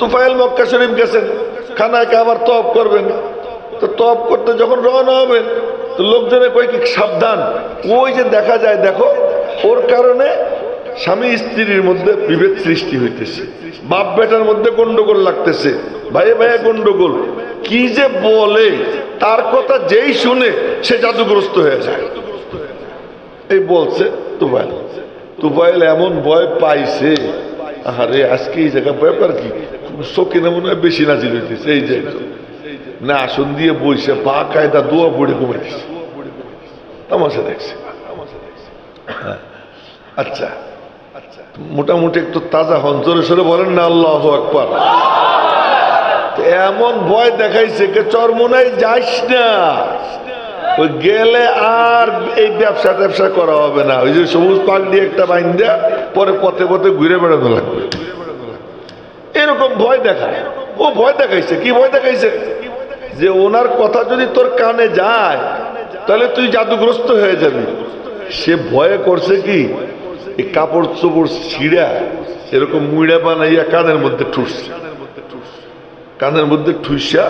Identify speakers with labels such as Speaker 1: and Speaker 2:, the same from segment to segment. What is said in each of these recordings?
Speaker 1: তুফাইল মক্কা শরীফ গেছেন খানায় আবার তপ করবেন। তো তপ করতে যখন রওনা হবেন তো লোকজনে কয় কি সাবধান। ওই যে দেখা যায়, দেখো, ওর কারণে স্বামী স্ত্রীর মধ্যে বিভেদ সৃষ্টি হইতেছে। বাপ বেটার মধ্যে গন্ডগোল লাগতেছে, ভাইয়ে ভাইয়ে গন্ডগোল। কি যে বলে, তার কথা যেই শুনে সে জাদুগ্রস্ত হয়ে যায়। এই বলছে তুফাইল। তুফাইল এমন ভয় পাইছে। আরে আজকে এই জায়গা ব্যাপার কি? শোকিনে মনে হয় বেশি নাচিল হইতেছে, এই যে। না, আসন দিয়ে বইছে পা কায়দা দোয়া পড়ে ঘুমাইতেছে। তামাশা দেখছে। হ্যাঁ। আচ্ছা। মোটামুটি একটু তাজা হন। জোরে সরে বলেন না, আল্লাহ আকবার। তো এমন ভয় দেখাইছে কে চরমোনায় যাইস না। ওই গেলে আর এই ব্যবসা ট্যাবসা করা হবে না। ওই যে সবুজ দিয়ে একটা বাইন দেয়া পরে পথে পথে ঘুরে বেড়ানো লাগবে। এরকম ভয় দেখায়। ও ভয় দেখাইছে, কি ভয় দেখাইছে? যে ওনার কথা যদি তোর কানে যায়, তাহলে তুই জাদুগ্রস্ত হয়ে যাবি। সে ভয়ে করছে কি? কাপড় চোপড় ছিঁড়া, এরকম মুড়া বানাইয়া কানের মধ্যে ঠুসছে। কানের মধ্যে ঠুসা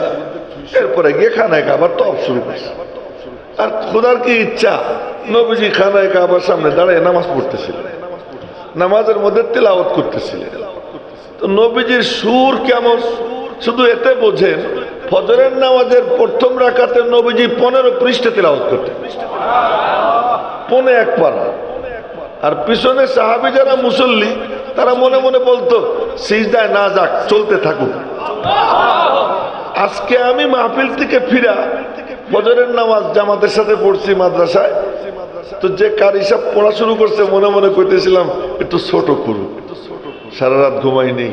Speaker 1: এরপরে গিয়ে খানায় খাবার টপ শুরু করছে। আর খোদার কি ইচ্ছা? নবীজি খানায় কাবার সামনে দাঁড়ায় নামাজ পড়তেছিলেন নামাজের মধ্যে তেলাওয়াত করতেছিলেন তো নবীজির সুর কেমন? শুধু এতে বোঝেন, ফজরের নামাজের প্রথম রাখাতে নবীজি পনেরো পৃষ্ঠে তেলাওয়াত করতেন। পনে এক পারা। আর পিছনে সাহাবি যারা মুসল্লি, তারা মনে মনে বলতো, সিজদায় না যাক, চলতে থাকুক। আজকে আমি মাহফিল থেকে ফিরা, ফজরের নামাজ জামাতের সাথে পড়ছি মাদ্রাসায়। তো যে কার হিসাব পড়া শুরু করছে, মনে মনে করতেছিলাম একটু ছোট করুক। সারা রাত ঘুমাই নেই।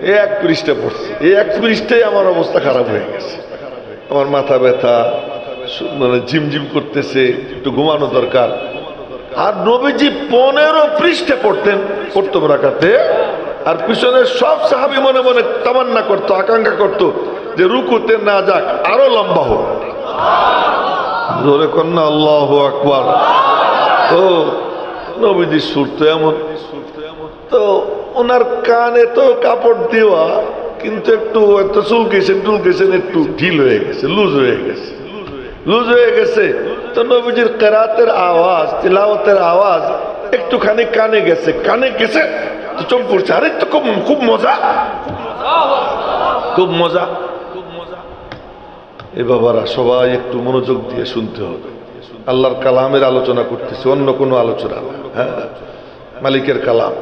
Speaker 1: এই এক পৃষ্ঠে পড়ছে। এই এক পৃষ্ঠেই আমার অবস্থা খারাপ হয়ে গেছে। আমার মাথা ব্যথা মানে ঝিমঝিম করতেছে, একটু ঘুমানো দরকার। আর নবীজি পনেরো পৃষ্ঠে পড়তেন পড়তো রাখাতে। আর পিছনে সব সাহাবি মনে মনে তামান্না করতো, আকাঙ্ক্ষা করতো যে রুকুতে না যাক, আরও লম্বা হোক। জোরে কন্যা, আল্লাহ আকবার। ও নবীজি সুর তো এমন। তো ওনার কানে তো কাপড় দেওয়া, কিন্তু একটু এত চুলকেছেন, টুলকেছেন, একটু ঢিল হয়ে গেছে, লুজ হয়ে গেছে। লুজ হয়ে গেছে। তো নবীজির কেরাতের আওয়াজ, তিলাওয়াতের আওয়াজ একটুখানি কানে গেছে। কানে গেছে, তো চোখ পড়ছে আরে তো খুব খুব মজা। খুব মজা। এ বাবারা, সবাই একটু মনোযোগ দিয়ে শুনতে হবে। আল্লাহর কালামের আলোচনা করতেছে, অন্য কোনো আলোচনা হ্যাঁ? মালিকের কালাম।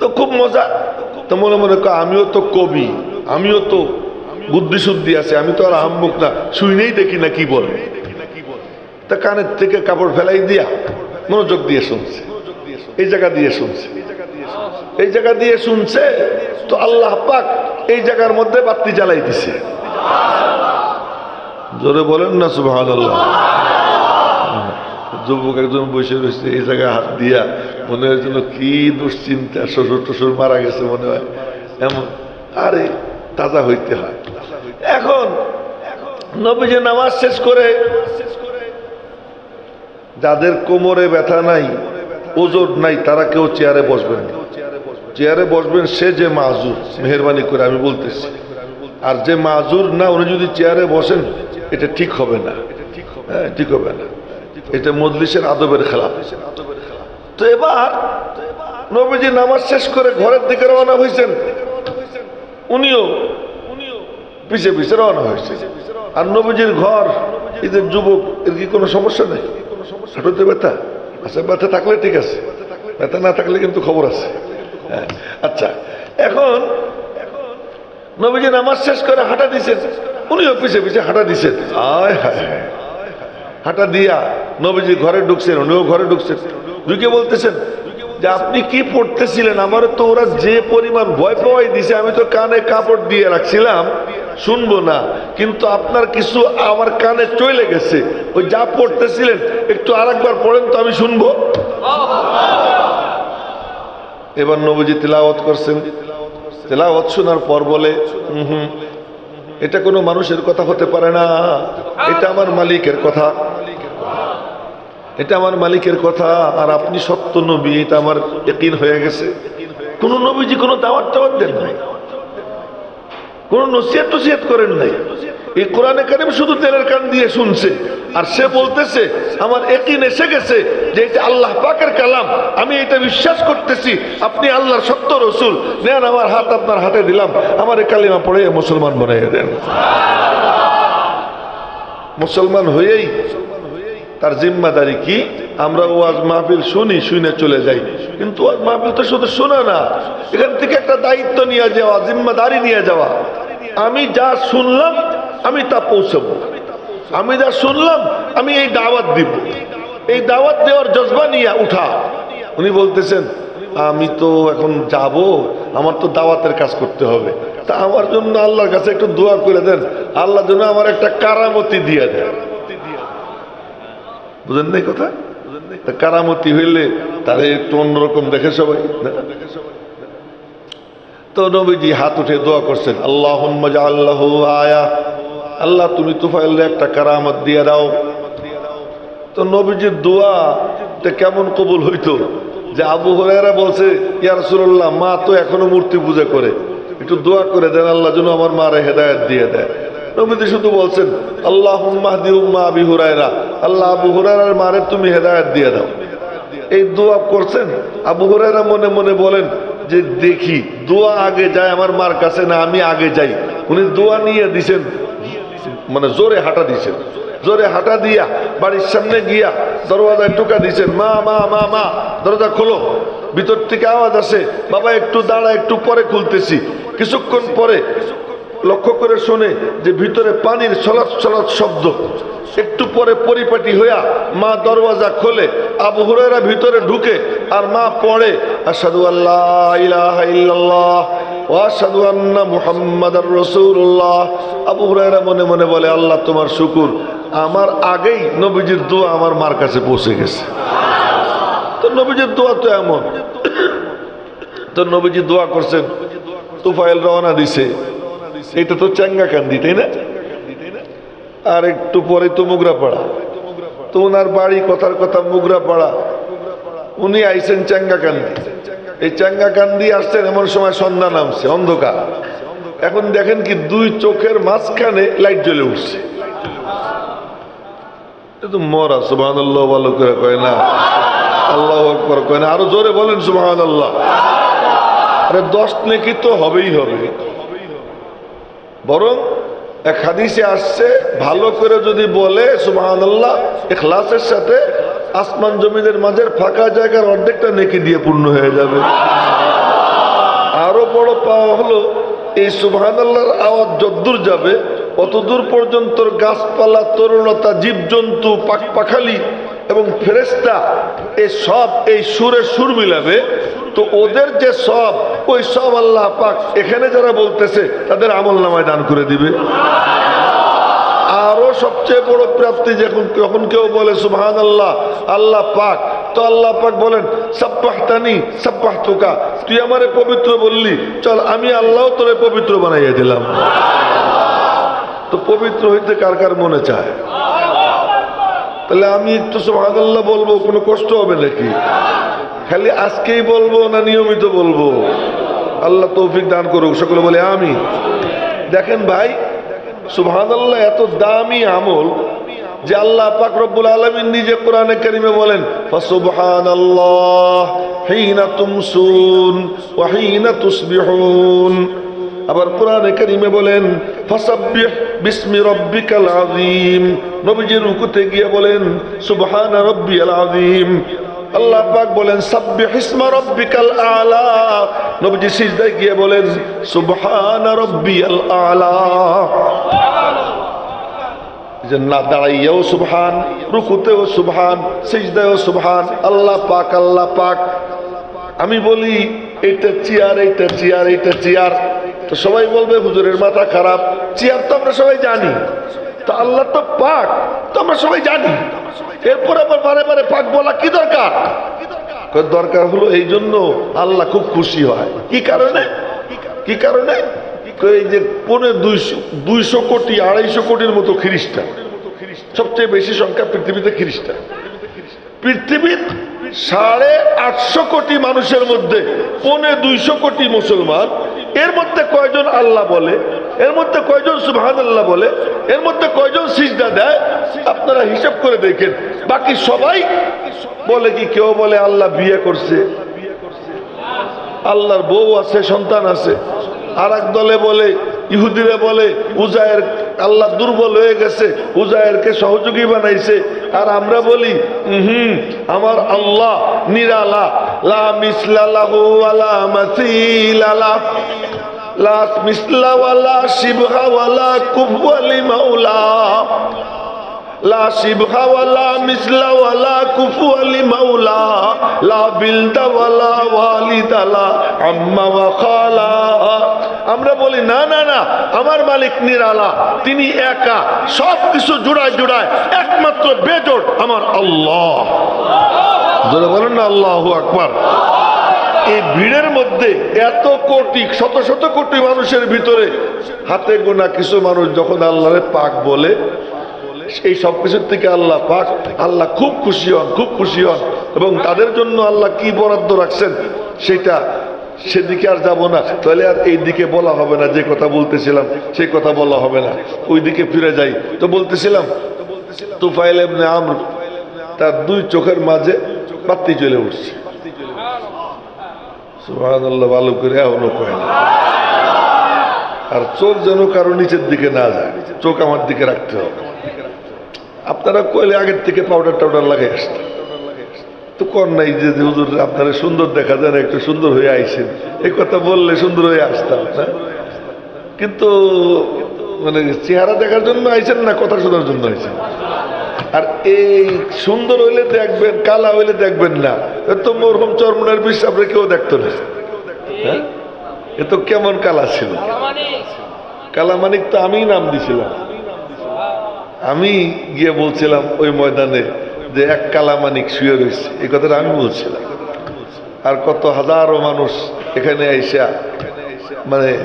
Speaker 1: তো খুব মজা। তো মনে মনে আমিও তো কবি, আমিও তো বুদ্ধি শুদ্ধি আছে, আমি তো আর আহম্মুক না, শুইনেই দেখি না কি বলে। তা কানের থেকে কাপড় ফেলাই দিয়া মনোযোগ দিয়ে শুনছে। এই জায়গা দিয়ে শুনছে। এই জায়গা দিয়ে শুনছে, তো আল্লাহ পাক এই জায়গার মধ্যে বাতি জ্বালাই দিছে। জোরে বলেন না সুবাহ যুবক একজন বসে রয়েছে, এই জায়গায় হাত দিয়া মনে হয় যেন কি দুশ্চিন্তা শ্বশুর টশুর মারা গেছে মনে হয়। এমন। আরে, তাজা হইতে হয়। এখন নবীজি নামাজ শেষ করে যাদের কোমরে ব্যথা নাই, ওজোর নাই, তারা কেউ চেয়ারে বসবেন চেয়ারে বসবেন সে যে মাজুর, মেহরবানি করে আমি বলতেছি। আর যে মাজুর না, উনি যদি চেয়ারে বসেন, এটা ঠিক হবে না। হ্যাঁ ঠিক হবে না। এটা মজলিসের আদবের খেলা তো এবার নবীজি নামাজ শেষ করে ঘরের দিকে রওনা হয়েছেন উনিও পিছে পিছে রওনা হয়েছে আর নবীজির ঘর এদের যুবক এর কি কোনো সমস্যা নেই? হাঁটুতে ব্যথা? আচ্ছা ব্যথা থাকলে ঠিক আছে। ব্যথা না থাকলে কিন্তু খবর আছে। হ্যাঁ, আচ্ছা এখন নবীজি নামাজ শেষ করে হাঁটা দিছেন। উনিও পিছে পিছে হাঁটা দিছেন। আয় হায়। হাঁটা দিয়া নবীজি ঘরে ঢুকছেন উনিও ঘরে ঢুকছেন। ঢুকে বলতেছেন যে আপনি কি পড়তেছিলেন? আমার তো ওরা যে পরিমাণ ভয় পাওয়াই দিছে, আমি তো কানে কাপড় দিয়ে রাখছিলাম, শুনব না। কিন্তু আপনার কিছু আমার কানে চলে গেছে। ওই যা পড়তেছিলেন, একটু আরেকবার পড়েন তো আমি শুনব। এবার নবীজি তিলাওয়াত করছেন। তেলাওয়াত শোনার পর বলে "হুম, এটা কোনো মানুষের কথা হতে পারে না। এটা আমার মালিকের কথা। এটা আমার মালিকের কথা, আর আপনি সত্য নবী, এটা আমার একিন হয়ে গেছে। কোন নবীজি কোনো দাওয়াত টাওয়াত দেন নাই। কোন নসিহত টসিহত করেন নাই। এই কোরআনে কারিম শুধু তেলের কান দিয়ে শুনছে, আর সে বলতেছে, আমার একিন এসে গেছে যে এটা আল্লাহ পাকের কালাম, আমি এটা বিশ্বাস করতেছি, আপনি আল্লাহর সত্য রসুল, নেন আমার হাত আপনার হাতে দিলাম, আমার এই কালিমা পড়ে মুসলমান বানিয়ে দেন। মুসলমান হয়েই তার জিম্মাদারি কি? আমরা ওয়াজ মাহফিল শুনি, শুনে চলে যাই। কিন্তু ওয়াজ মাহফিল তো শুধু শোনা না। এখান থেকে একটা দায়িত্ব নিয়ে যাওয়া, জিম্মাদারি নিয়ে যাওয়া। আমি যা শুনলাম, আমি তা পৌঁছাবো। আমি যা শুনলাম, আমি এই দাওয়াত দিব। এই দাওয়াত দেওয়ার জজবা নিয়ে উঠা। উনি বলতেছেন, আমি তো এখন যাব, আমার তো দাওয়াতের কাজ করতে হবে। তা আমার জন্য আল্লাহর কাছে একটু দোয়া করে দেন। আল্লাহ জন্য আমার একটা কারামতি দিয়ে দেন। বুঝেন নাই কথা? তা কারামতি হইলে তারে একটু অন্যরকম দেখে সবাই? তো নবীজি হাত উঠে দোয়া করছেন আল্লাহ আল্লাহ আয়া। আল্লাহ, তুমি তুফাইলে একটা কারামত দিয়ে দাও। তো নবীজির দোয়া কেমন কবুল হইতো? যে আবু হরাইরা বলছে, ইয়া রাসূলুল্লাহ, মা তো এখনও মূর্তি পূজা করে। একটু দোয়া করে দেন, আল্লাহ যেন আমার মারে হেদায়েত দিয়ে দেয়। নবীজি শুধু বলছেন আল্লাহ মাহদি উম্মা আবি হুরায়রা। আল্লাহ আবু হুরায়রার মারে তুমি হেদায়েত দিয়ে দাও। এই দোয়া করছেন? আবু হুরায়রা মনে মনে বলেন যে, দেখি, দোয়া আগে যায় আমার মার কাছে না আমি আগে যাই। উনি দোয়া নিয়ে দিছেন মানে জোরে হাঁটা দিছেন। জোরে হাঁটা দিয়া বাড়ির সামনে গিয়া দরওয়াজায় টোকা দিছেন, মা মা মা মা দরজা খোলো। ভিতর থেকে আওয়াজ আসে, বাবা, একটু দাঁড়া, একটু পরে খুলতেছি। কিছুক্ষণ পরে লক্ষ্য করে শোনে যে ভিতরে পানির ছলাৎ ছলাৎ শব্দ। একটু পরে পরিপাটি হইয়া মা দরওয়াজা খোলে, আবু হুরায়রা ভিতরে ঢুকে আর মা পড়ে আসাদু আল্লাহ ইলাহা ইল্লাল্লাহ ওয়াসাদু আন্না মুহাম্মাদার রাসূলুল্লাহ। আবু হুরায়রা মনে মনে বলে, আল্লাহ তোমার শুকুর। আমার আগেই নবীজির দোয়া আমার মার কাছে পৌঁছে গেছে। তো নবীজির দোয়া তো এমন। তো নবীজি দোয়া করছেন তুফাইল রওনা দিছে। এটা তো চাঙ্গা কান্দি, তাই না? আর একটু পরে তো মুগরা পাড়া। তো ওনার বাড়ি কথার কথা মুগরা পাড়া। উনি আইছেন চাঙ্গা কান্দি। এই চাঙ্গা কান্দি আসছেন এমন সময় সন্ধ্যা নামছে, অন্ধকার। এখন দেখেন কি দুই চোখের মাঝখানে লাইট জ্বলে উঠছে। মরা সুবাহ ভালো করে কয় না। আল্লাহ আকবর কয় না। আরও জোরে বলেন সুবাহ আল্লাহ আরে দশ নেকি তো হবেই হবে। বরং এক হাদিসে আসছে, ভালো করে যদি বলে সুবাহান আল্লাহ এখলাসের সাথে আসমান জমিনের মাঝের ফাঁকা জায়গার অর্ধেকটা নেকি দিয়ে পূর্ণ হয়ে যাবে। আরও বড় পাওয়া হলো, এই সুবহান আল্লাহর আওয়াজ যদ্দূর যাবে, অতদূর পর্যন্ত গাছপালা, তরুণতা, জীবজন্তু পাখ পাখালি এবং ফেরেস্তা এই সব, এই সুরে সুর মিলাবে। তো ওদের যে সব, ওই সব আল্লাহ পাক এখানে যারা বলতেছে, তাদের আমল নামায় দান করে দিবে। আরও সবচেয়ে বড় প্রাপ্তি যখন যখন কেউ বলে সুবহান আল্লাহ আল্লাহ পাক। তো আল্লাহ পাক বলেন, সাব্বাহতানি, সাব্বাহতুকা। তুই আমারে পবিত্র বললি, চল, আমি আল্লাহ তোরে পবিত্র বানাইয়া দিলাম। তো পবিত্র হইতে কার কার মনে চায়? তাহলে আমি একটু সুবহান আল্লাহ বলব, কোনো কষ্ট হবে নাকি? খালি আজকেই বলব না নিয়মিত বলব? আল্লাহ তৌফিক দান করুক, সকলে বলে আমি দেখেন ভাই, সুবহানাল্লাহ এত দামি আমল যে আল্লাহ পাক রব্বুল আলামিন নিজে কোরআনে কারিমে বলেন, ফাসুবহানাল্লাহ হিনা তুমসুন ওয়া হিনা তুসবিহুন। আবার কোরআনে কারিমে বলেন, ফাসাব্বিহ বিসমি রাব্বিকাল আযীম। নবীজি রুকুতে গিয়ে বলেন, সুবহানা রাব্বিয়াল আযীম। আল্লাহ পাক বলেন, সাব্বিহ ইসমা রাব্বিকাল আলা। নবীজি সিজদায় গিয়ে বলেন, সুবহানা রাব্বিয়াল আলা। যে না দাঁড়াইয়াও সুবহান, রুকুতেও সুবহান, সিজদায়ও সুবহান, আল্লাহ পাক আল্লাহ পাক। আমি বলি, এইটা চেয়ার এইটা চেয়ার এইটা চেয়ার। তো সবাই বলবে, হুজুরের মাথা খারাপ। চেয়ার তো আমরা সবাই জানি। তো আল্লাহ তো পাক, তো আমরা সবাই জানি। এরপর আবার বারে বারে পাক বলা কি দরকার? দরকার হলো এই জন্য আল্লাহ খুব খুশি হয়। কি কারণে? কি কারণে? এই যে পৌনে দুইশো দুইশো কোটি, আড়াইশো কোটির মতো খ্রিস্টান, সবচেয়ে বেশি সংখ্যা পৃথিবীতে খ্রিস্টান। পৃথিবীর সাড়ে আটশো কোটি মানুষের মধ্যে, পৌনে দুইশো কোটি মুসলমান। এর মধ্যে কয়জন আল্লাহ বলে, এর মধ্যে কয়জন সুবহান আল্লাহ বলে, এর মধ্যে কয়জন সিজদা দেয়, আপনারা হিসাব করে দেখেন। বাকি সবাই বলে কি কেউ বলে আল্লাহ বিয়ে করছে। আল্লাহর বউ আছে, সন্তান আছে। আর দলে বলে, ইহুদিরা বলে, উজায়ের আল্লাহ দুর্বল হয়ে গেছে উজায়েরকে সহযোগী বানাইছে। আর আমরা বলি হুম আমার আল্লাহ নিরালা। লা মিসলালাহু ওয়ালা মাসিলালা লা মিসলাওয়ালা ওয়ালা শিবহা ওয়ালা কুফওয়ালি মাওলা। لا شبه ولا مثل ولا كفو لمولى لا بلد ولا والد لا عم وخالا আমরা বলি না না না আমার মালিক নিরালা তিনি একা সব কিছু জোড়ায় জোড়ায় একমাত্র বেজোট আমার আল্লাহ জোরে বলেন না আল্লাহ আকবার এই ভিড়ের মধ্যে এত কোটি শত শত কোটি মানুষের ভিতরে হাতে গোনা কিছু মানুষ যখন আল্লাহরে পাক বলে সেই সব কিছুর থেকে আল্লাহ পাক আল্লাহ খুব খুশি হন, খুব খুশি হন এবং তাদের জন্য আল্লাহ কি বরাদ্দ রাখছেন সেটা সেদিকে আর যাব না। তাহলে আর এই দিকে বলা হবে না, যে কথা বলতেছিলাম, সেই কথা বলা হবে না। ওই দিকে ফিরে যাই। তো বলতেছিলাম, তুফাইল এমনি আমর তার দুই চোখের মাঝে বাতি জ্বলে উঠছে। ভালো করে কয় না। আর চোখ যেন কারও নিচের দিকে না যায়, চোখ আমার দিকে রাখতে হবে। আপনারা কইলে আগের থেকে পাউডার টাউডার লাগাই আসতেন। তো কর নাই যে হুজুর আপনারা সুন্দর দেখা যায় একটু সুন্দর হয়ে আইছেন। এই কথা বললে সুন্দর হয়ে আসতাম, না? কিন্তু মানে চেহারা দেখার জন্য আইছেন না, কথা শোনার জন্য আইছেন? আর এই সুন্দর হইলে দেখবেন, কালা হইলে দেখবেন না। এ তো মরহম চরমনের বিষ আপনি কেউ দেখতো না। হ্যাঁ? এ তো কেমন কালা ছিল? কালামানিক তো আমি নাম দিছিলাম। আমি গিয়ে বলছিলাম ওই ময়দানে যে এক কালামানিক শুয়ে রয়েছে। এই কথাটা আমি বলছিলাম। আর কত হাজারো মানুষ এখানে আইসা মানে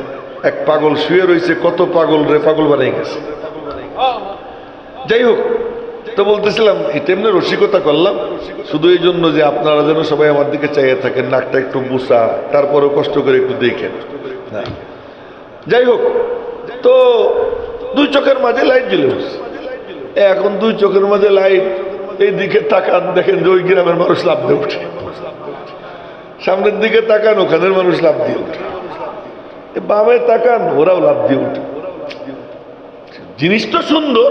Speaker 1: এক পাগল শুয়ে রয়েছে, কত পাগল রে, পাগল বানিয়ে গেছে। যাই হোক, তো বলতেছিলাম এটা এমনি রসিকতা করলাম। শুধু এই জন্য যে আপনারা যেন সবাই আমার দিকে চাইয়ে থাকেন, নাকটা একটু বুসা তারপরেও কষ্ট করে একটু দেখেন। হ্যাঁ। যাই হোক, তো দুই চোখের মাঝে লাইট জ্বলে উঠছে। এখন দুই চোখের মাঝে লাইট এই দিকে তাকান দেখেন যে ওই গ্রামের মানুষ লাভ দিয়ে উঠে। সামনের দিকে তাকান ওখানের মানুষ লাভ দিয়ে উঠে। বামে তাকান ওরাও লাভ দিয়ে উঠে। জিনিসটা সুন্দর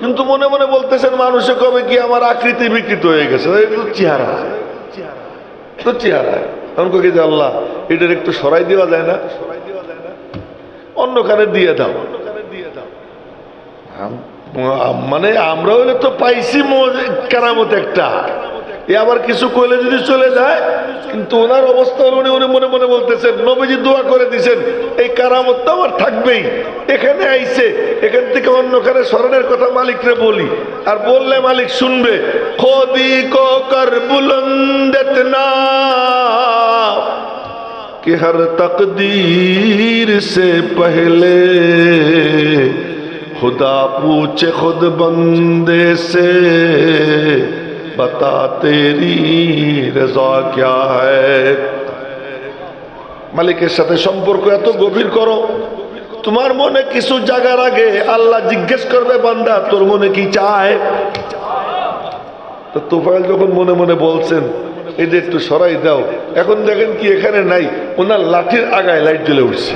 Speaker 1: কিন্তু মনে মনে বলতেছেন মানুষে কবে কি আমার আকৃতি বিকৃত হয়ে গেছে? চেহারা। তো চেহারা। এখন কে যে আল্লাহ এটার একটু সরাই দেওয়া যায় না? সরাই দেওয়া যায় না অন্যখানে দিয়ে দাও। মানে আমরা হইলে তো পাইছি মজ- কেরামত একটা এ আবার কিছু কইলে যদি চলে যায় কিন্তু ওনার অবস্থা হলো উনি উনি মনে মনে বলতেছেন নবীজি দোয়া করে দিছেন এই কারামত তো আমার থাকবেই এখানে আইছে এখান থেকে অন্যখানে স্মরণের কথা মালিকরে বলি আর বললে মালিক শুনবে খোদি কো কর বুলন্দেত না कि हर तकदीर से पहले খুদা পুছে খুদ বন্দে সে বতা তে রজা کیا হালিকের মালিকের সাথে সম্পর্ক এত গভীর করো তোমার মনে কিছু জাগার আগে আল্লাহ জিজ্ঞেস করবে বান্দা তোর মনে কি চায় তো তোফাইল যখন মনে মনে বলছেন এই যে একটু সরাই দাও এখন দেখেন কি এখানে নাই ওনার লাঠির আগায় লাইট জ্বলে উঠছে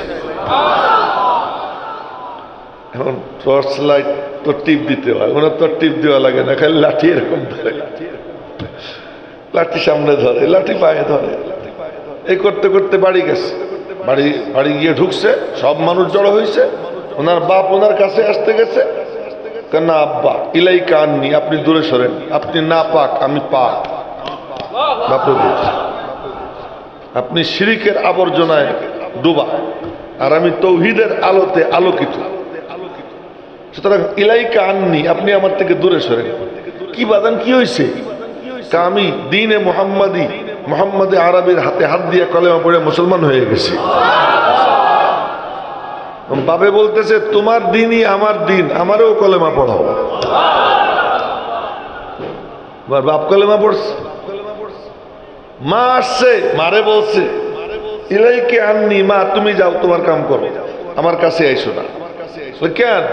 Speaker 1: এখন টর্চ লাইট তো টিপ দিতে হয়। ওনার তো টিপ দেওয়া লাগে না, খালি লাঠি এরকম ধরে। লাঠি সামনে ধরে, লাঠি পায়ে ধরে। এই করতে করতে বাড়ি গেছে। বাড়ি বাড়ি গিয়ে ঢুকছে, সব মানুষ জড়ো হয়েছে ওনার বাপ ওনার কাছে আসতে গেছে। কেন আব্বা, ইলাই কাননি আপনি দূরে সরেন। আপনি না পাক, আমি পাক। বাপরে আপনি শিরিকের আবর্জনায় ডুবা। আর আমি তৌহিদের আলোতে আলোকিত। সুতরাং ইলাইকা আননি, আপনি আমার থেকে দূরে সরেন। কি বাদান, কি হয়েছে আমি দিনে মোহাম্মদী, মোহাম্মদে আরবের হাতে হাত দিয়ে কলেমা পড়ে মুসলমান হয়ে গেছি। বাবে বলতেছে, তোমার দিনই আমার দিন, আমারও কলেমা পড়াও। বাপ কলেমা পড়ছে। মা আসছে, মারে বলছে, ইলাইকে আননি, মা, তুমি যাও, তোমার কাম করো, আমার কাছে আইসো না। কেন?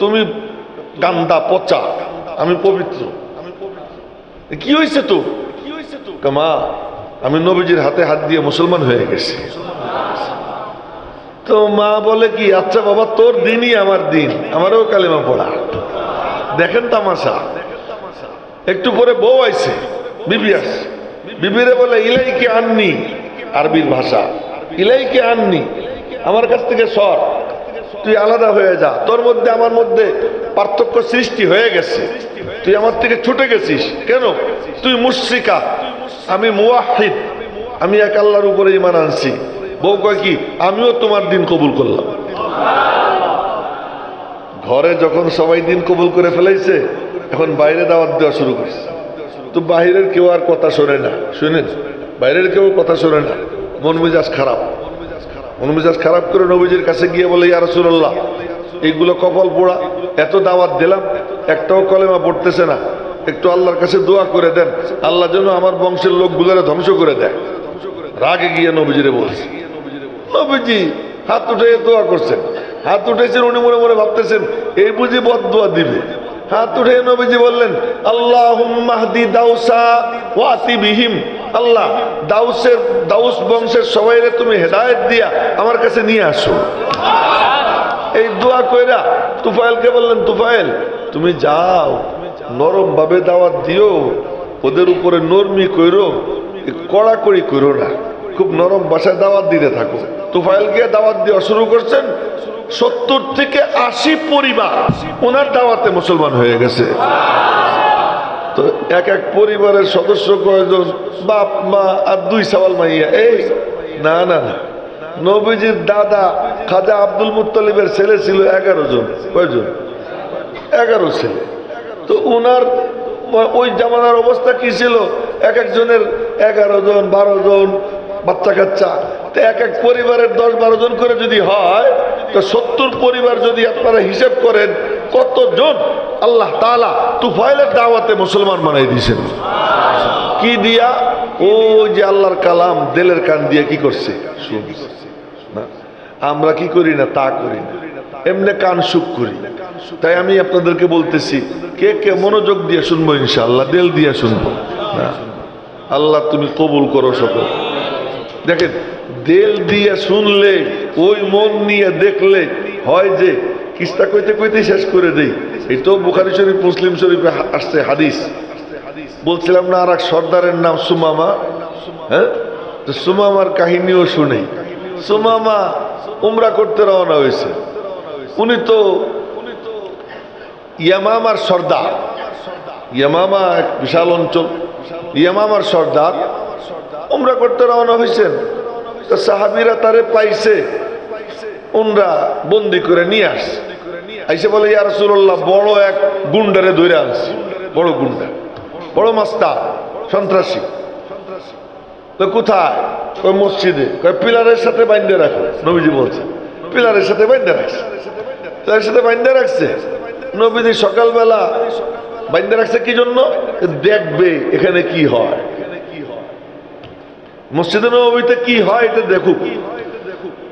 Speaker 1: তুমি গান্দা, পচা, আমি পবিত্র। কি হয়েছে তো মা, আমি নবীজির হাতে হাত দিয়ে মুসলমান হয়ে গেছি। তো মা বলে কি আচ্ছা বাবা, তোর দিনই আমার দিন, আমারও কালেমা পড়া। দেখেন তামাশা। একটু পরে বউ আইছে, বিবি আসছে বিবিরে বলে, ইলাইকে আননি, আরবির ভাষা। ইলাইকে আননি, আমার কাছ থেকে সর। তুই আলাদা হয়ে যা। তোর মধ্যে, আমার মধ্যে পার্থক্য সৃষ্টি হয়ে গেছে। তুই আমার থেকে ছুটে গেছিস। কেন? তুই মুশ্রিকা। আমি মুওয়াহিদ আমি এক আল্লাহর উপরে ইমান আনছি। বউ কয় কি? আমিও তোমার দিন কবুল করলাম। ঘরে যখন সবাই দিন কবুল করে ফেলাইছে, এখন বাইরে দাওয়াত দেওয়া শুরু করছে। তো বাইরের কেউ আর কথা শোনে না। শুনেন? বাইরের কেউ কথা শোনে না। মন মেজাজ খারাপ। মন মেজাজ খারাপ করে নবীজির কাছে গিয়ে বলে, ইয়া রাসূলুল্লাহ এইগুলো কপাল পোড়া, এত দাওয়াত দিলাম, একটাও কলেমা পড়তেছে না, একটু আল্লাহর কাছে দোয়া করে দেন, আল্লাহ যেন আমার বংশের লোকগুলোরে ধ্বংস করে দেয়। রাগে গিয়ে নবীজিরে বলছে, নবীজি, হাত উঠে দোয়া করছেন, হাত উঠেছেন উনি মনে মনে ভাবতেছেন, এই বুঝি বদ দোয়া দিবে। হাত উঠে নবীজি বললেন আল্লাহ ওয়াতি বিহিম। আল্লাহ, দাউসের, দাউস বংশের সবাইরে তুমি হেদায়েত দিয়া আমার কাছে নিয়ে আসো। এই দোয়া কইরা তুফাইলকে বললেন তুফাইল তুমি যাও নরম ভাবে দাওয়াত দিও, ওদের উপরে নরমি কইরো কড়াকড়ি কইরো না, খুব নরম ভাষায় দাওয়াত দিতে থাকো। তুফাইলকে দাওয়াত দেওয়া শুরু করছেন সত্তর থেকে আশি পরিবার ওনার দাওয়াতে মুসলমান হয়ে গেছে। তো এক এক পরিবারের সদস্য কয়জন বাপ, মা আর দুই সওয়াল মাইয়া। এই, না না না। নবীজির দাদা খাজা আব্দুল মুত্তালিবের ছেলে ছিল এগারো জন। কয়জন? এগারো ছেলে। তো উনার ওই জামানার অবস্থা কি ছিল? এক একজনের এগারো জন, বারো জন বাচ্চা কাচ্চা। তো এক এক পরিবারের দশ বারো জন করে যদি হয়, তো সত্তর পরিবার যদি আপনারা হিসেব করেন, কতজন আল্লাহ তালা তুফাইলের দাওয়াতে মুসলমান বানাই দিয়েছেন? কি দিয়া? ও যে আল্লাহর কালাম দেলের কান দিয়ে কি করছে? না। আমরা কি করি না? তা করি না। এমনি কান সুখ করি। তাই আমি আপনাদেরকে বলতেছি, কে কে মনোযোগ দিয়ে শুনব ইনশাআল্লাহ, দেল দিয়ে শুনব। আল্লাহ তুমি কবুল করো সকল। দেখেন, দেল দিয়ে শুনলে, ওই মন নিয়ে দেখলে হয় যে, কিস্তা কইতে কইতে শেষ করে দেই। এই তো বুখারি শরীফ, মুসলিম শরীফে আসছে হাদিস। বলছিলাম না আর এক সর্দারের নাম সুমামা? হ্যাঁ? তো সুমামার কাহিনীও শুনে। সুমামা উমরা করতে রওনা হয়েছে। উনি তো ইয়ামামার সর্দার। ইয়ামামা এক বিশাল অঞ্চল। ইয়ামামার সর্দার। উমরা করতে রওনা হয়েছেন তো সাহাবিরা তারে পাইছে উনরা বন্দি করে নিয়ে আসছে। আইসে বলে, ইয়া রাসূলুল্লাহ, বড় এক গুন্ডারে ধরে আনছে। বড় গুন্ডা, বড় মাস্তা সন্ত্রাসী। তো কোথায়? ওই মসজিদে। পিলারের সাথে বাইন্দে রাখো, নবীজি বলছে। পিলারের সাথে বাইন্দে রাখছে। পিলারের সাথে বাইন্দে রাখছে? নবীজি সকালবেলা বাইন্দে রাখছে কি জন্য? দেখবে এখানে কি হয়। মসজিদে নবীতে কি হয় এটা দেখুক।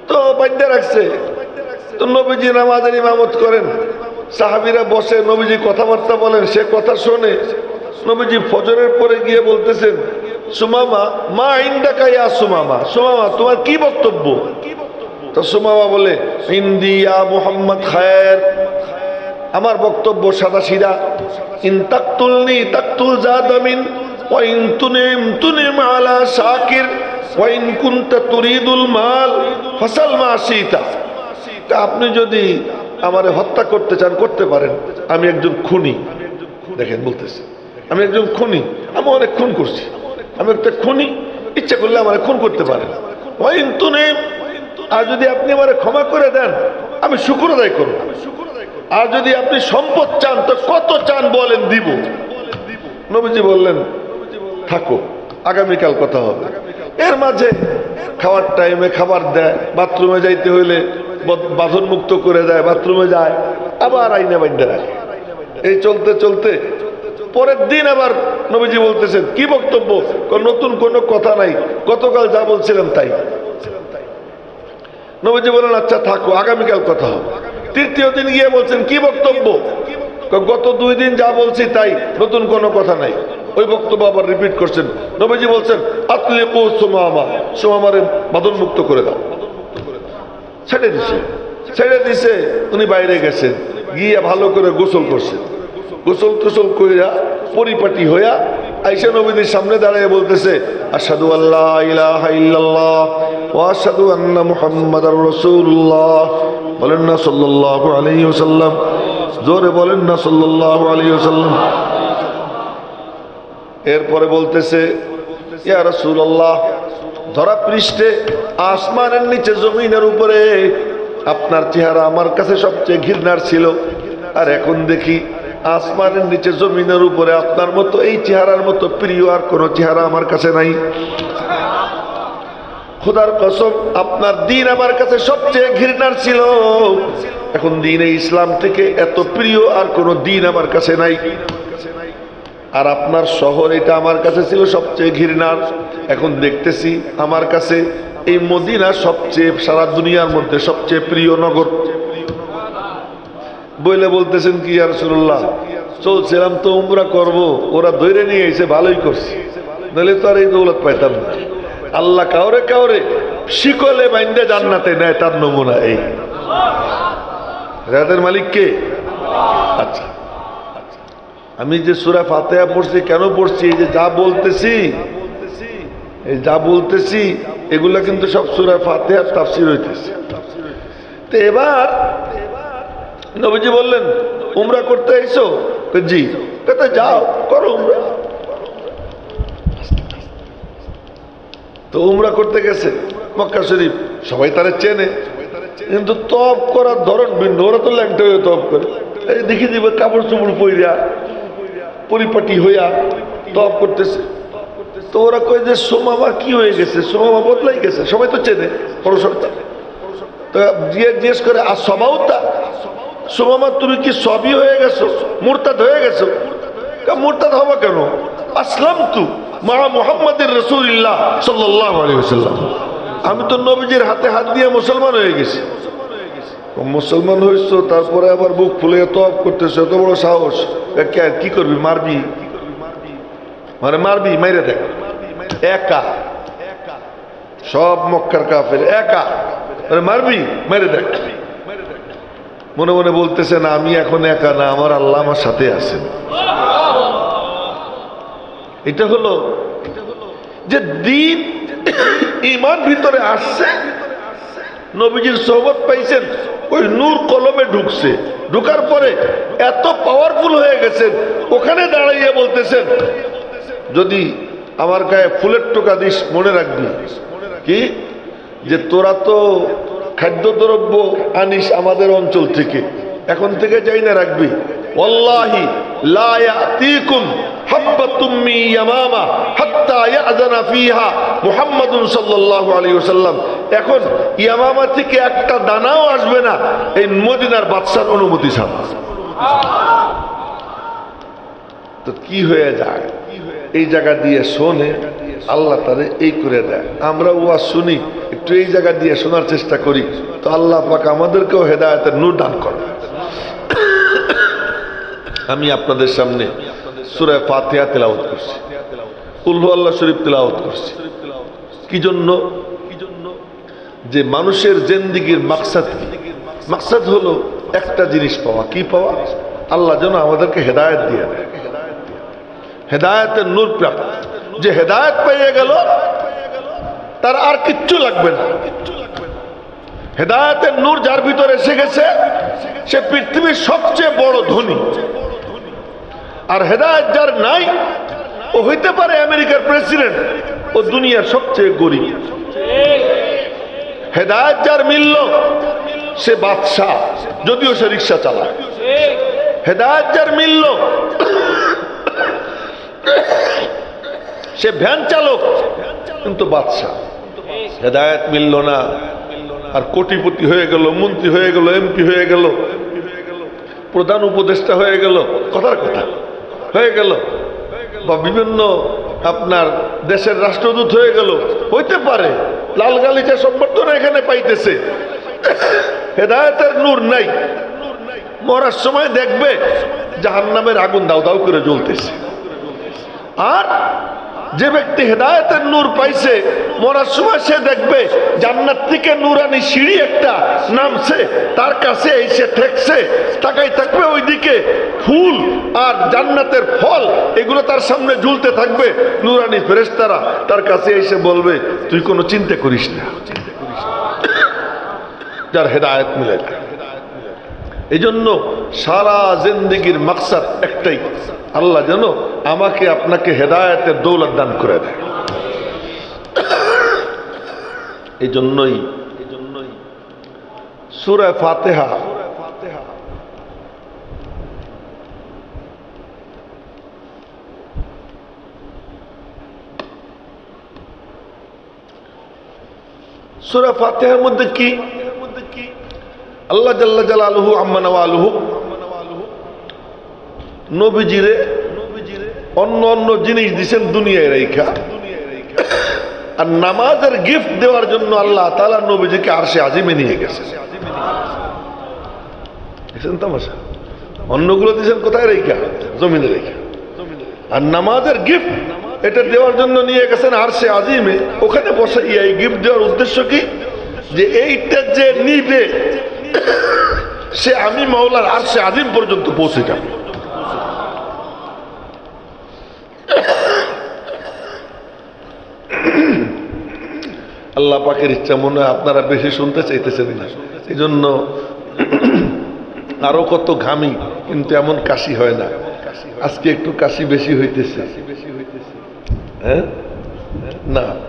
Speaker 1: তো বাইন্দে রাখছে। তো নবীজি নামাজের ইমামত করেন। সাহাবিরা বসে নবীজি কথাবার্তা বলেন, সে কথা শোনে নবীজি ফজরের পরে গিয়ে বলতেছেন, সুমামা, মা ইন্দাকা ইয়া সুমামা। সুমামা, তোমার কি বক্তব্য? তো সুমামা বলে ইন্দিয়া মোহাম্মদ খায়ের। আমার বক্তব্য সাদা সিদা ইন তাকতুলনি তাকতুল জাদামিন তুনিম শাকির মাল আপনি যদি আমারে হত্যা করতে চান, করতে পারেন। আমি একজন খুনি। দেখেন বলতেছে, আমি একজন খুনি, আমি অনেক খুন করছি। আমি একটা খুনি, ইচ্ছা করলে আমার খুন করতে পারেন। আর যদি আপনি আমারে ক্ষমা করে দেন, আমি শুকুর আদায় করব। আর যদি আপনি সম্পদ চান, তো কত চান বলেন, দিব। নবীজি বললেন থাকো আগামীকাল কথা হবে। এর মাঝে খাওয়ার টাইমে খাবার দেয় বাথরুমে যাইতে হইলে বাঁধন মুক্ত করে দেয় বাথরুমে যায়, আবার আইনে বাইন্দে রাখে। এই চলতে চলতে পরের দিন আবার নবীজি বলতেছেন, কি বক্তব্য? নতুন কোনো কথা নাই। গতকাল যা বলছিলাম তাই। নবীজি বলেন আচ্ছা থাকো, আগামীকাল কথা হবে। তৃতীয় দিন গিয়ে বলছেন, কি বক্তব্য? গত দুই দিন যা বলছি তাই, নতুন কোনো কথা নাই। ওই বক্তব্য আবার রিপিট করছেন। নবীজি বলছেন, আতলিকু সুমামা। সুমামারে বাদন মুক্ত করে দাও। ছেড়ে দিছে। ছেড়ে দিছে, উনি বাইরে গেছেন। গিয়ে ভালো করে গোসল করছেন। গোসল টোসল কইরা পরিপাটি হইয়া আইসা নবীদের সামনে দাঁড়িয়ে বলতেছে আসাদু আল্লাহ ইলাহা ইল্লাল্লাহ ওয়া আশহাদু আন্না মুহাম্মাদার রাসূলুল্লাহ। বলেন না সাল্লাল্লাহু আলাইহি ওয়াসাল্লাম। জোরে বলেন না সাল্লাল্লাহু আলাইহি ওয়াসাল্লাম। এরপরে বলতেছে ধরা পৃষ্ঠে আসমানের নিচে জমিনের উপরে আপনার চেহারা আমার কাছে সবচেয়ে ঘৃণার ছিল। আর এখন দেখি আসমানের নিচে জমিনের উপরে আপনার মতো, এই চেহারার মতো প্রিয় আর কোনো চেহারা আমার কাছে নাই। খোদার কসম, আপনার দিন আমার কাছে সবচেয়ে ঘৃণার ছিল। এখন দিন এই ইসলাম থেকে এত প্রিয় আর কোনো দিন আমার কাছে নাই। আর আপনার শহর এটা আমার কাছে ছিল সবচেয়ে ঘৃণার। এখন দেখতেছি আমার কাছে এই মদিনা সবচেয়ে সারা দুনিয়ার মধ্যে সবচেয়ে প্রিয় নগর। বইলে বলতেছেন কি আর সুল্লাহ চলছিলাম তো উমরা করব, ওরা ধরে নিয়ে এসে ভালোই করছে। নাহলে তো আর এই দৌলত পাইতাম না। আল্লাহ কাউরে কাউরে শিকলে বাইন্দে জান্নাতে নেয়, তার নমুনা এই। রাতের মালিককে আচ্ছা। আমি যে সুরা ফাতেহা পড়ছি কেন পড়ছি? এই যে যা বলতেছি যা বলতেছি এগুলা কিন্তু সব সুরা ফাতেহার তাফসির হইতেছে। তো এবার নবীজি বললেন উমরা করতে কই, জি। কত যাও করো উমরা। তো উমরা করতে গেছে মক্কা শরীফ। সবাই তারা চেনে। কিন্তু তপ করার ধরন ভিন্ন ওরা তো ল্যাংটা হয়ে তপ করে। এই দেখি দিবে কাপড় চুপড় পইরা। পরিপাটি হইয়া তপ করতেছে। তো ওরা কয় যে সোমামা কি হয়ে গেছে? সোমামা বদলাই গেছে। সবাই তো চেনে পরশরটা তো জিজ্ঞেস করে, আর সবাও তা? সোমামা তুমি কি সবই হয়ে গেছো? মুরতাদ হয়ে গেছো? মুরতাদ হব কেন? আসলাম তু মা মোহাম্মদের রসুল্লাহ সাল্লাহ আমি তো নবীজির হাতে হাত দিয়ে মুসলমান হয়ে গেছি। মুসলমান হয়েছ তারপরে আবার বুক ফুলে তপ করতেছে, এত বড় সাহস। কে- করবি, মারবি? মানে মারবি, মাইরে দেখ একা। সব মক্কার কাফের, একা। আরে মারবি মেরে দেখ মনে মনে বলতেছে, না, আমি এখন একা না, আমার আল্লাহ আমার সাথে আছেন। এটা হলো যে দিন ইমান ভিতরে আসছে, নবীজির সোহবত পাইছেন। ওই নূর কলমে ঢুকছে। ঢুকার পরে এত পাওয়ারফুল হয়ে গেছেন, ওখানে দাঁড়াইয়ে বলতেছেন, যদি আমার গায়ে ফুলের টোকা দিস, মনে রাখবি। কি? যে তোরা তো খাদ্যদ্রব্য আনিস আমাদের অঞ্চল থেকে। এখন থেকে যাই না রাখবি ওয়াসাল্লাম। এখন ইয়ামামা থেকে একটা দানাও আসবে না, এই মদিনার বাদশার অনুমতি তো কি হয়ে যায়? এই জায়গা দিয়ে শোনে, আল্লাহ তারে এই করে দেয়। আমরা ওয়া শুনি, একটু এই জায়গা দিয়ে শোনার চেষ্টা করি। তো আল্লাহ পাক আমাদেরকেও হেদায়তের নূর দান করে আমি আপনাদের সামনে সুরায় ফাতিহা তেলাওয়াত করছি। উল্লু আল্লাহ শরীফ তেলাওয়াত করছি। কি জন্য? যে মানুষের জেন্দিগির মাকসাদ মাকসাদ হলো একটা জিনিস পাওয়া। কি পাওয়া? আল্লাহ যেন আমাদেরকে হেদায়ত দিয়ে দেয়। হেদায়তের নূর প্রাপ্ত। যে হেদায়ত পেয়ে গেল, তার আর কিচ্ছু লাগবে না। হেদায়তের নূর যার ভিতরে এসে গেছে সে পৃথিবীর সবচেয়ে বড় ধনী। আর হেদায়ত যার নাই, ও হইতে পারে আমেরিকার প্রেসিডেন্ট, ও দুনিয়ার সবচেয়ে গরিব। হেদায়ত যার মিলল সে বাদশাহ, যদিও সে রিক্সা চালায়। হেদায়ত যার মিলল সে ভ্যান চালক, কিন্তু বাদশাহ। হেদায়ত মিলল না। আর কোটিপতি হয়ে গেল, মন্ত্রী হয়ে গেল, এমপি হয়ে গেল, প্রধান উপদেষ্টা হয়ে গেল, কথার কথা, হয়ে গেল। বা বিভিন্ন আপনার দেশের রাষ্ট্রদূত হয়ে গেল, হইতে পারে, লাল গালিচা সম্বর্ধনা এখানে পাইতেছে। হেদায়তের নূর নাই। মরার সময় দেখবে, জাহান্নামের আগুন দাউ দাউ করে জ্বলতেছে। আর যে ব্যক্তি হেদায়তের নূর পাইছে, মরার সময় সে দেখবে জান্নাত থেকে নূরানি সিঁড়ি একটা নামছে, তার কাছে এসে ঠেকছে তাকাই থাকবে ওইদিকে ফুল আর জান্নাতের ফল, এগুলো তার সামনে ঝুলতে থাকবে নূরানি ফেরেশতারা, তার কাছে এসে বলবে, তুই কোনো চিন্তা করিস না। যার হেদায়ত মিলে যায়। এই জন্য সারা জিন্দগির মাকসাদ একটাই, আল্লাহ যেন আমাকে আপনাকে হেদায়তের দৌলত দান করে দেয়। এই জন্যই সুরায় ফাতেহা, সুরা ফাতেহার মধ্যে কি? আল্লাহ জাল্লা জালালহু আম্মা নওয়ালহু। নবীজিরে অন্য অন্য জিনিস দিছেন দুনিয়ায় রেখা আর নামাজের গিফট দেওয়ার জন্য আল্লাহ তালা নবীজিকে আর সে আজিমে নিয়ে গেছে। তামাশা? অন্যগুলো দিয়েছেন কোথায় রেখা জমিনে রেখা আর নামাজের গিফট এটা দেওয়ার জন্য নিয়ে গেছেন আর সে আজিমে। ওখানে বসে এই গিফট দেওয়ার উদ্দেশ্য কি? যে এইটা যে নিবে সে আমি মাওলার আর সে আজিম পর্যন্ত পৌঁছে যাবে আল্লাহ পাকের ইচ্ছা মনে হয় আপনারা বেশি শুনতে চাইতেছেন না। এই জন্য আরও কত ঘামি, কিন্তু এমন কাশি হয় না। আজকে একটু কাশি বেশি হইতেছে। হ্যাঁ? না।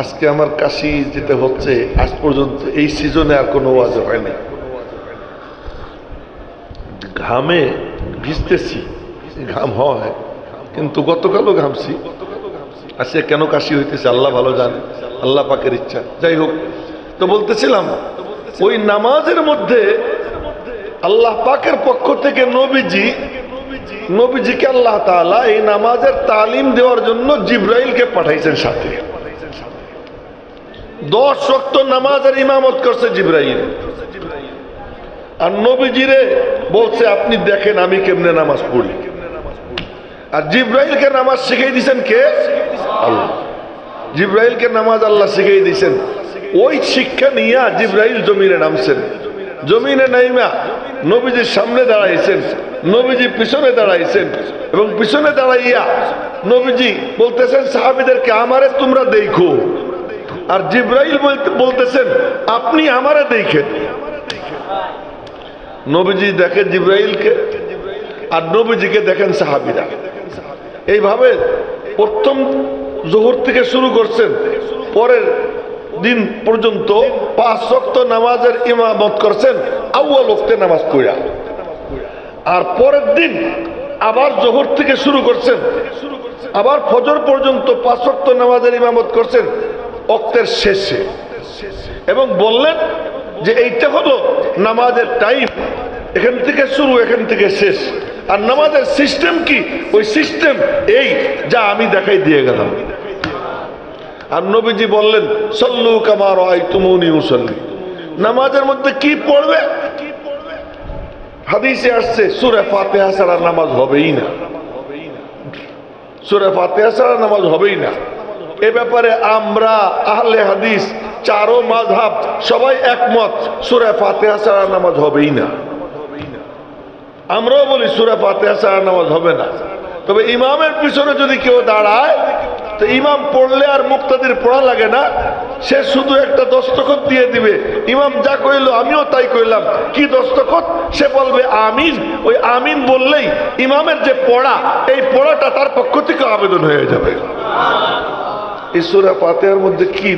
Speaker 1: আজকে আমার কাশি যেটা হচ্ছে, আজ পর্যন্ত এই সিজনে আর কোনো ওয়াজ হয়নি। ঘামে ভিজতেছি, ঘাম হয়, কিন্তু গতকালও ঘামছি। আজকে কেন কাশি হইতেছে, আল্লাহ ভালো জানে, আল্লাহ পাকের ইচ্ছা। যাই হোক, তো বলতেছিলাম, ওই নামাজের মধ্যে আল্লাহ পাকের পক্ষ থেকে নবীজি, নবীজিকে আল্লাহ তাআলা এই নামাজের তালিম দেওয়ার জন্য জিব্রাইলকে পাঠাইছেন সাথে। দশ শক্ত নামাজের ইমামত করছে জিব্রাইল। আর নবীজিরে বলছে, আপনি দেখেন আমি কেমনে নামাজ পড়ি? আর জিব্রাইলকে নামাজ শিখিয়ে দিয়েছেন কে? আল্লাহ। জিব্রাইলকে নামাজ আল্লাহ শিখিয়ে দিয়েছেন। ওই শিক্ষা নিয়ে জিব্রাইল জমিনে নামছেন। জমিনে নাইমা নবীজির সামনে দাঁড়াইছেন। নবীজি পিছনে দাঁড়াইছেন এবং পিছনে দাঁড়াইয়া নবীজি বলতেছেন, সাহাবিদেরকে আমারে তোমরা দেখো। আর জিব্রাইল বলতে- বলতেছেন, আপনি আমারে দেখেন। নবীজি দেখেন জিব্রাইলকে, আর নবীজিকে দেখেন সাহাবিরা। এইভাবে প্রথম জোহর থেকে শুরু করছেন, পরের দিন পর্যন্ত পাঁচ শক্ত নামাজের ইমামত করছেন, আউয়াল ওক্তে নামাজ পড়া। আর পরের দিন আবার জোহর থেকে শুরু করছেন, আবার ফজর পর্যন্ত পাঁচ শক্ত নামাজের ইমামত করছেন অক্তের শেষে। এবং বললেন যে এইটা হলো নামাজের টাইম এখান থেকে শুরু, এখান থেকে শেষ। আর নামাজের সিস্টেম কি? ওই সিস্টেম এই যা আমি দেখাই দিয়ে গেলাম। আর নবীজি বললেন, সল্লু কামার তুমুনি মুসল্লি নামাজের মধ্যে কি পড়বে? হাদিসে আসছে, সুরে ফাতেহা ছাড়া নামাজ হবেই না। সুরে ফাতেহা ছাড়া নামাজ হবেই না। এ ব্যাপারে আমরা আহলে হাদিস চারো মাযহাব সবাই একমত। সুরে ফাতেহা ছাড়া নামাজ হবেই না। আমরাও বলি সুরে ফাতেহা ছাড়া নামাজ হবে না। তবে ইমামের পিছনে যদি কেউ দাঁড়ায়, তো ইমাম পড়লে আর মুক্তাদির পড়া লাগে না। সে শুধু একটা দস্তখত দিয়ে দিবে। ইমাম যা কইল আমিও তাই কইলাম। কি দস্তখত? সে বলবে আমিন। ওই আমিন বললেই ইমামের যে পড়া, এই পড়াটা তার পক্ষ থেকে আবেদন হয়ে যাবে। এই সুরা ফাতেহার মধ্যে কি